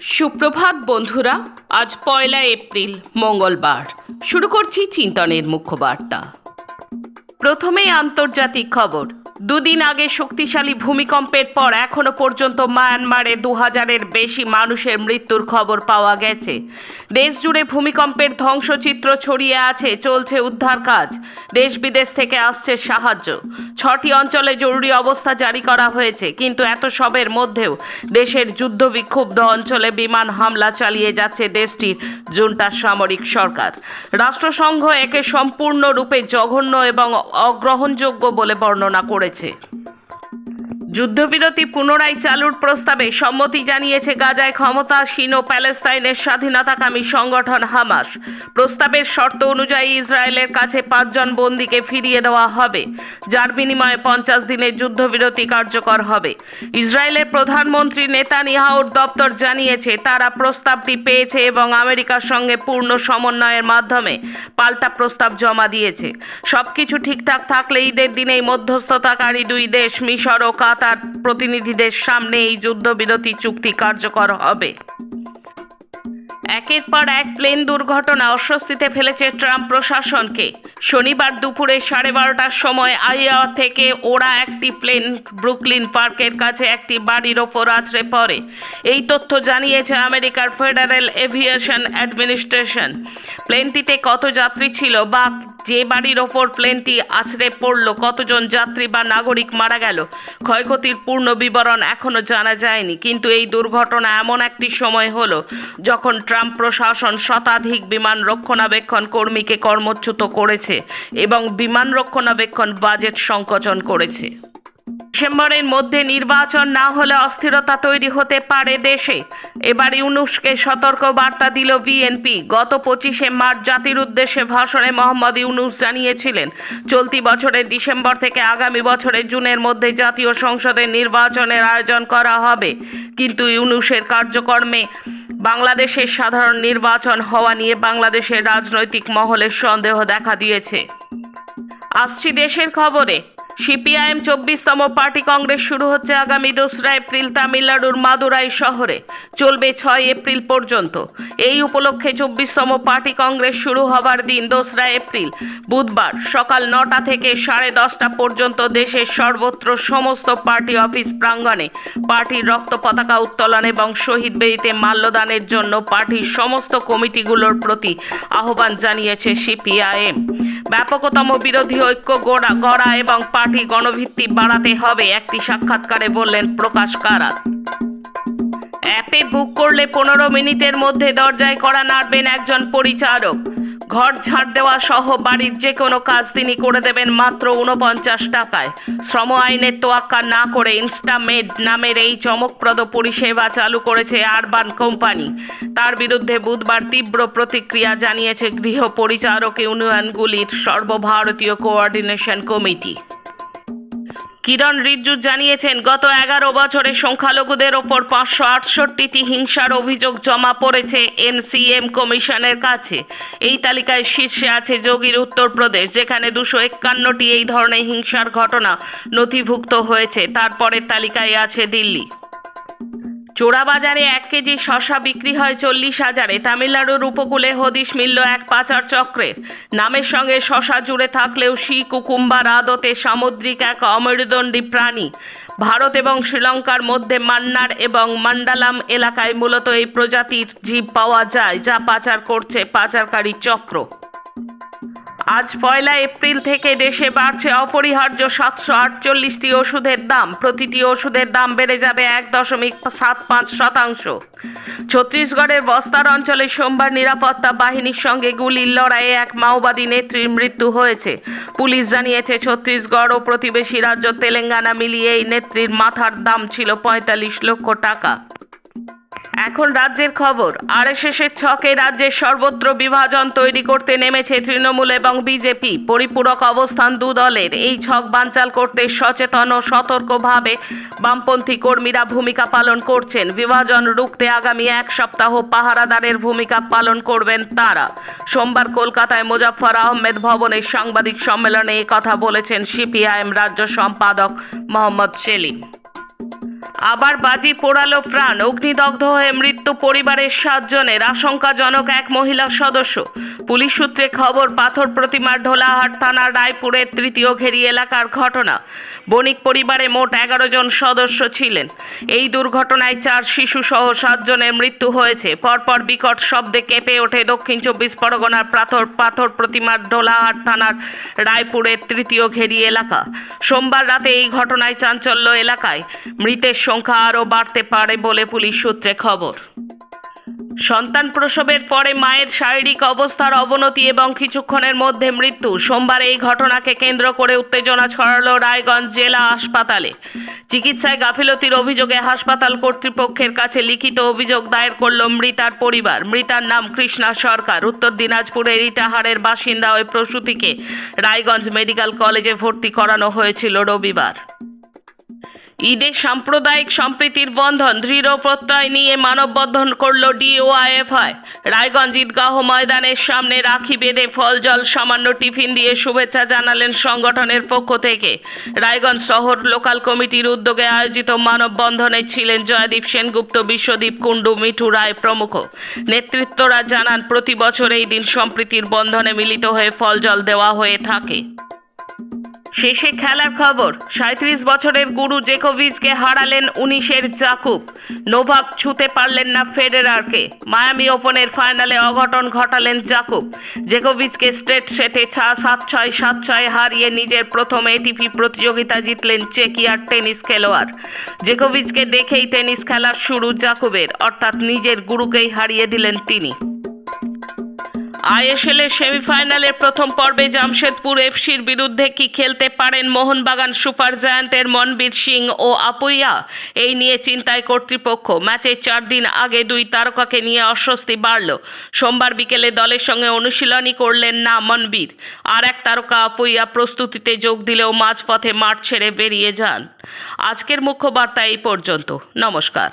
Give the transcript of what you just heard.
সুপ্রভাত বন্ধুরা। আজ পয়লা এপ্রিল মঙ্গলবার। শুরু করছি চিন্তনের মুখ্য বার্তা। প্রথমেই আন্তর্জাতিক খবর। দুদিন আগে শক্তিশালী ভূমিকম্পের পর এখনও পর্যন্ত মায়ানমারে দু হাজারের বেশি মানুষের মৃত্যুর খবর পাওয়া গেছে। দেশ জুড়ে ভূমিকম্পের ধ্বংসচিত্র ছড়িয়ে আছে, চলছে উদ্ধার কাজ। দেশ বিদেশ থেকে আসছে সাহায্য। ছটি অঞ্চলে জরুরি অবস্থা জারি করা হয়েছে, কিন্তু এত সবের মধ্যেও দেশের যুদ্ধ বিক্ষুব্ধ অঞ্চলে বিমান হামলা চালিয়ে যাচ্ছে দেশটির জুন্টার সামরিক সরকার। রাষ্ট্রসংঘ একে সম্পূর্ণরূপে জঘন্য এবং অগ্রহণযোগ্য বলে বর্ণনা করেছে যুদ্ধবিরতি পুনরায় চালুর প্রস্তাবে সম্মতি জানিয়েছে গাজায় ক্ষমতাসীন ও প্যালেস্তাইনের স্বাধীনতাকামী সংগঠন হামাস। প্রস্তাবের শর্ত অনুযায়ী ইসরায়েলের কাছে পাঁচজন বন্দীকে ফিরিয়ে দেওয়া হবে, যার বিনিময়ে পঞ্চাশ দিনের যুদ্ধবিরতি কার্যকর হবে। ইসরায়েলের প্রধানমন্ত্রী নেতানিয়াহুর দপ্তর জানিয়েছে, তারা প্রস্তাবটি পেয়েছে এবং আমেরিকার সঙ্গে পূর্ণ সমন্বয়ের মাধ্যমে পাল্টা প্রস্তাব জমা দিয়েছে। সবকিছু ঠিকঠাক থাকলে ঈদের দিনেই মধ্যস্থতাকারী দুই দেশ মিশর ও কাতার প্রতিনিধিদের সামনে এই যুদ্ধবিরতি চুক্তি কার্যকর হবে। একের পর এক প্লেন দুর্ঘটনা অস্বস্তিতে ফেলেছে ট্রাম্প প্রশাসনকে। শনিবার দুপুরে সাড়ে বারোটার সময় আইয়া থেকে ওরা একটি প্লেন ব্রুকলিন পার্কের কাছে একটি বাড়ির ওপর আছড়ে পড়ে। এই তথ্য জানিয়েছে আমেরিকার ফেডারেল এভিয়েশন অ্যাডমিনিস্ট্রেশন। প্লেনটিতে কত যাত্রী ছিল বা যে বাড়ির ওপর প্লেনটি আছড়ে পড়ল, কতজন যাত্রী বা নাগরিক মারা গেল? ক্ষয়ক্ষতির পূর্ণ বিবরণ এখনও জানা যায়নি, কিন্তু এই দুর্ঘটনা এমন একটি সময় হল যখন ট্রাম্প প্রশাসন শতাধিক বিমান রক্ষণাবেক্ষণ কর্মীকে কর্মচ্যুত করেছে এবং বিমান রক্ষণাবেক্ষণ বাজেট সংকোচন করেছে। ডিসেম্বরের মধ্যে নির্বাচন না হলে অস্থিরতা তৈরি হতে পারে দেশে। এবার ইউনুসকে সতর্ক বার্তা দিল বিএনপি। গত পঁচিশে মার্চ জাতির উদ্দেশ্যে ভাষণে মোহাম্মদ ইউনুস জানিয়েছিলেন, চলতি বছরের ডিসেম্বর থেকে আগামী বছরের জুনের মধ্যে জাতীয় সংসদের নির্বাচনের আয়োজন করা হবে। কিন্তু ইউনুসের কার্যক্রমে বাংলাদেশের সাধারণ নির্বাচন হওয়া নিয়ে বাংলাদেশের রাজনৈতিক মহলের সন্দেহ দেখা দিয়েছে। আসছি দেশের খবরে। সিপিআইএম চব্বিশতম পার্টি কংগ্রেস শুরু হচ্ছে আগামী দোসরা এপ্রিল তামিলনাড়ুর মাদুরাই শহরে। চলবে ছয় এপ্রিল পর্যন্ত। এই উপলক্ষে চব্বিশতম পার্টি কংগ্রেস শুরু হবার দিন দোসরা এপ্রিল। বুধবার সকাল নটা থেকে সাড়ে দশটা পর্যন্ত দেশের সর্বত্র সমস্ত পার্টি অফিস প্রাঙ্গণে পার্টির রক্ত পতাকা উত্তোলন এবং শহীদ বেদিতে মাল্যদানের জন্য পার্টির সমস্ত কমিটিগুলোর প্রতি আহ্বান জানিয়েছে সিপিআইএম। ব্যাপকতম বিরোধী ঐক্য গড়া গড়া এবং পার্টি গণভিত্তি বাড়াতে হবে, একটি সাক্ষাৎকারে বললেন প্রকাশ কারাত। অ্যাপে বুক করলে পনেরো মিনিটের মধ্যে দরজায় করা নাড়বেন একজন পরিচারক। ঘর ঝাড় দেওয়া সহ বাড়ির যে কোনো কাজ তিনি করে দেবেন মাত্র উনপঞ্চাশ টাকায়। শ্রম আইনের তোয়াক্কা না করে ইনস্টামেড নামের এই চমকপ্রদ পরিষেবা চালু করেছে আরবান কোম্পানি। তার বিরুদ্ধে বুধবার তীব্র প্রতিক্রিয়া জানিয়েছে গৃহ পরিচারক ইউনিয়নগুলির সর্বভারতীয় কোঅর্ডিনেশন কমিটি। কিরণ রিজ্জু জানিয়েছেন, গত এগারো বছরে সংখ্যালঘুদের ওপর পাঁচশো আটষট্টিটি হিংসার অভিযোগ জমা পড়েছে এনসিএম কমিশনের কাছে। এই তালিকায় শীর্ষে আছে যোগীর উত্তরপ্রদেশ, যেখানে দুশো একান্নটি এই ধরনের হিংসার ঘটনা নথিভুক্ত হয়েছে। তারপরের তালিকায় আছে দিল্লি। চোরাবাজারে এক কেজি শশা বিক্রি হয় চল্লিশ হাজারে। তামিলনাড়ুর উপকূলে হদিশ মিলল এক পাচার চক্রের নামের সঙ্গে শশা জুড়ে থাকলেও শি কুকুম্বার আদতে সামুদ্রিক এক অমেরুদণ্ডী প্রাণী। ভারত এবং শ্রীলঙ্কার মধ্যে মান্নার এবং মান্ডালাম এলাকায় মূলত এই প্রজাতির জীব পাওয়া যায়, যা পাচার করছে পাচারকারী চক্র। আজ পয়লা এপ্রিল থেকে দেশে বাড়ছে অপরিহার্য সাতশো আটচল্লিশটি ওষুধের দাম। প্রতিটি ওষুধের দাম বেড়ে যাবে এক দশমিক সাত পাঁচ শতাংশ। ছত্তিশগড়ের বস্তার অঞ্চলে সোমবার নিরাপত্তা বাহিনীর সঙ্গে গুলির লড়াইয়ে এক মাওবাদী নেত্রীর মৃত্যু হয়েছে। পুলিশ জানিয়েছে, ছত্তিশগড় ও প্রতিবেশী রাজ্য তেলেঙ্গানা মিলিয়ে এই নেত্রীর মাথার দাম ছিল পঁয়তাল্লিশ লক্ষ টাকা। এখন রাজ্যের খবর আর আরএসএসের ছকে রাজ্যের সর্বত্র বিভাজন তৈরি করতে নেমেছে তৃণমূল এবং বিজেপি। পরিপূরক অবস্থান দু দলের। এই ছক বানচাল করতে সচেতন ও সতর্কভাবে বামপন্থী কর্মীরা ভূমিকা পালন করছেন। বিভাজন রুখতে আগামী এক সপ্তাহ পাহারাদারের ভূমিকা পালন করবেন তারা। সোমবার কলকাতায় মুজাফফর আহমেদ ভবনের সাংবাদিক সম্মেলনে কথা বলেছেন সিপিআইএম রাজ্য সম্পাদক মোহাম্মদ সেলিম। আবার বাজি পোড়ালো প্রাণ। অগ্নিদগ্ধ হয়ে মৃত্যু পরিবারের সাতজনের। আশঙ্কাজনক এক মহিলা সদস্য। পুলিশ সূত্রে খবর, পাথর প্রতিমার ঢোলাহাট থানার রায়পুরের তৃতীয় ঘেরি এলাকার ঘটনা। বণিক পরিবারে মোট এগারো জন সদস্য ছিলেন। এই দুর্ঘটনায় চার শিশু সহ সাতজনের মৃত্যু হয়েছে। পরপর বিকট শব্দে কেঁপে ওঠে দক্ষিণ চব্বিশ পরগনার পাথর পাথর প্রতিমার ঢোলাহাট থানার রায়পুরের তৃতীয় ঘেরি এলাকা। সোমবার রাতে এই ঘটনায় চাঞ্চল্য এলাকায়। মৃতের সংখ্যা আরও বাড়তে পারে বলে পুলিশ সূত্রে খবর। সন্তান প্রসবের পরে মায়ের শারীরিক অবস্থার অবনতি এবং কিছুক্ষণের মধ্যে মৃত্যু। সোমবার এই ঘটনাকে কেন্দ্র করে উত্তেজনা ছড়ালো রায়গঞ্জ জেলা হাসপাতালে। চিকিৎসায় গাফিলতির অভিযোগে হাসপাতাল কর্তৃপক্ষের কাছে লিখিত অভিযোগ দায়ের করল মৃতার পরিবার। মৃতার নাম কৃষ্ণা সরকার। উত্তর দিনাজপুরের ইটাহারের বাসিন্দা ওই প্রসূতিকে রায়গঞ্জ মেডিকেল কলেজে ভর্তি করানো হয়েছিল রবিবার। ঈদে সাম্প্রদায়িক সম্প্রীতির বন্ধন দৃঢ় প্রত্যয় নিয়ে মানববন্ধন করল ডিওআইএফআই রায়গঞ্জ ঈদগাহ ময়দানের সামনে রাখি বেঁধে ফল জল সামান্য টিফিন দিয়ে শুভেচ্ছা জানালেন সংগঠনের পক্ষ থেকে। রায়গঞ্জ শহর লোকাল কমিটির উদ্যোগে আয়োজিত মানববন্ধনে ছিলেন জয়দীপ সেনগুপ্ত, বিশ্বদীপ কুণ্ডু, মিঠু রায় প্রমুখ। নেতৃত্বরা জানান, প্রতি বছর এই দিন সম্প্রীতির বন্ধনে মিলিত হয়ে ফল জল দেওয়া হয়ে থাকে। শেষে খেলার খবর সাঁত্রিশ বছরের গুরু জেকোভিচকে হারালেন উনিশের জাকুব। নোভাক ছুতে পারলেন না ফেডেরারকে। মায়ামি ওপেনের ফাইনালে অঘটন ঘটালেন জাকুব। জেকোভিচকে স্ট্রেট সেটে ছা সাত ছয় সাত ছয় হারিয়ে নিজের প্রথম এটিপি প্রতিযোগিতা জিতলেন চেকিয়ার টেনিস খেলোয়াড়। জেকোভিচকে দেখেই টেনিস খেলার শুরু জাকুবের, অর্থাৎ নিজের গুরুকেই হারিয়ে দিলেন তিনি। আইএসএল এর সেমিফাইনালের প্রথম পর্বে জামশেদপুর এফসির বিরুদ্ধে কি খেলতে পারেন মোহনবাগান সুপার জায়ান্টের মনবীর সিং ও আপুইয়া? এই নিয়ে চিন্তায় কর্তৃপক্ষ। ম্যাচের চার দিন আগে দুই তারকাকে নিয়ে অস্বস্তি বাড়ল। সোমবার বিকেলে দলের সঙ্গে অনুশীলনই করলেন না মনবীর। আর এক তারকা আপুইয়া প্রস্তুতিতে যোগ দিলেও মাঝপথে মাঠ ছেড়ে বেরিয়ে যান। আজকের মুখ্য বার্তা এই পর্যন্ত। নমস্কার।